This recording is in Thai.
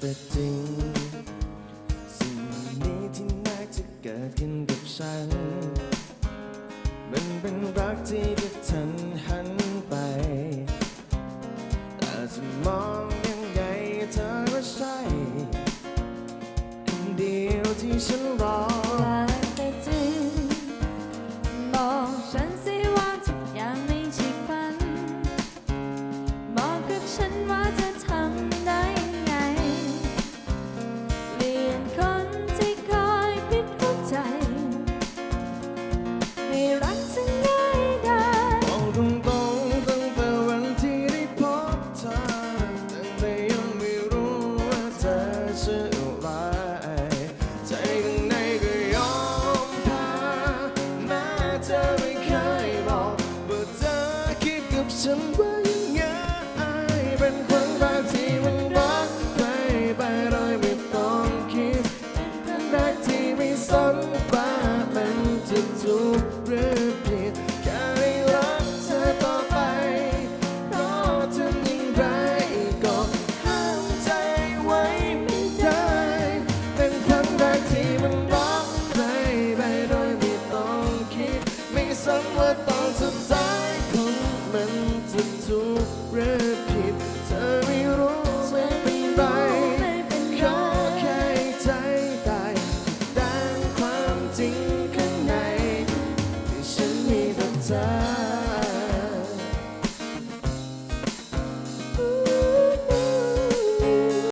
แต่จริง สิ่งนี้ที่น่าจะเกิดขึ้นกับฉัน มันเป็นรักที่กระทันหันไปแต่จะมองยังไงเธอก็ใช่คนเดียวที่ฉันรอ อชื่อะไรใจข้างในก็ยอมแพ้แม้เธอไม่เคยบอกว่าเธอคิดกับฉันว่ายังไงเป็นคนแรกที่มันรักใครไปโดยไม่ต้องคิดเป็นแรกที่ไม่สนว่ามันจะถูกหรือ ซ้ำว่าตอนสุดท้ายของมันจะถูกหรือผิดเธอไม่รู้